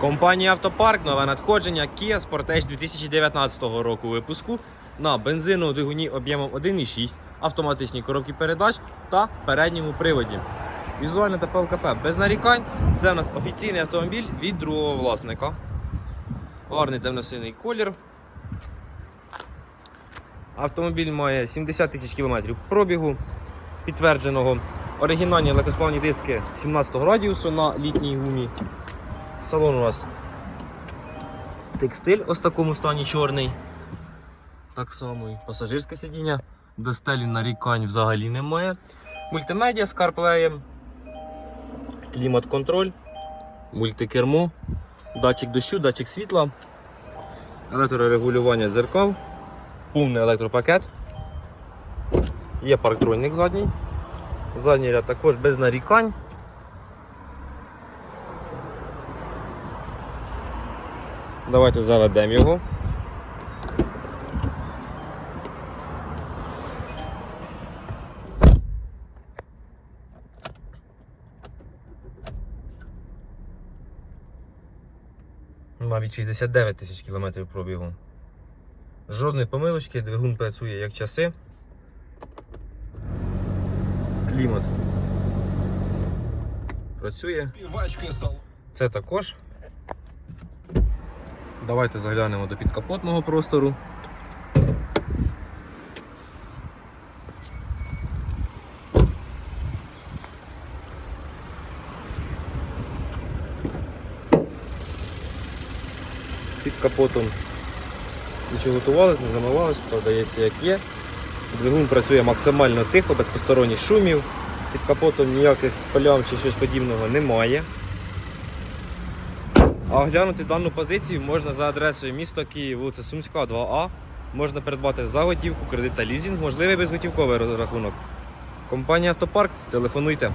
Компанія Автопарк, нове надходження Kia Sportage 2019 року випуску на бензиновому двигуні об'ємом 1,6, автоматичній коробці передач та передньому приводі. Візуально та ПЛКП без нарікань. Це у нас офіційний автомобіль від другого власника. Гарний темно-синий колір. Автомобіль має 70 тисяч кілометрів пробігу підтвердженого. Оригінальні легкосплавні диски 17 радіусу на літній гумі. Салон у нас текстиль ось в такому стані чорний. Так само і пасажирське сидіння. До стелі нарікань взагалі немає. Мультимедіа з CarPlay, клімат-контроль, мультикермо, датчик дощу, датчик світла, електрорегулювання дзеркал, повний електропакет. Є парктронік задній. Задній ряд також без нарікань. Давайте заведемо його. Навіть 69 тисяч кілометрів пробігу. Жодної помилочки, двигун працює як часи. Клімат працює. Це також. Давайте заглянемо до підкапотного простору. Під капотом нічого готувалось, не замивалось, продається як є. Двигун працює максимально тихо, без посторонніх шумів. Під капотом ніяких полям чи щось подібного немає. А оглянути дану позицію можна за адресою місто Київ, вулиця Сумська, 2А. Можна придбати за готівку, кредит та лізінг, можливий безготівковий розрахунок. Компанія Автопарк, телефонуйте.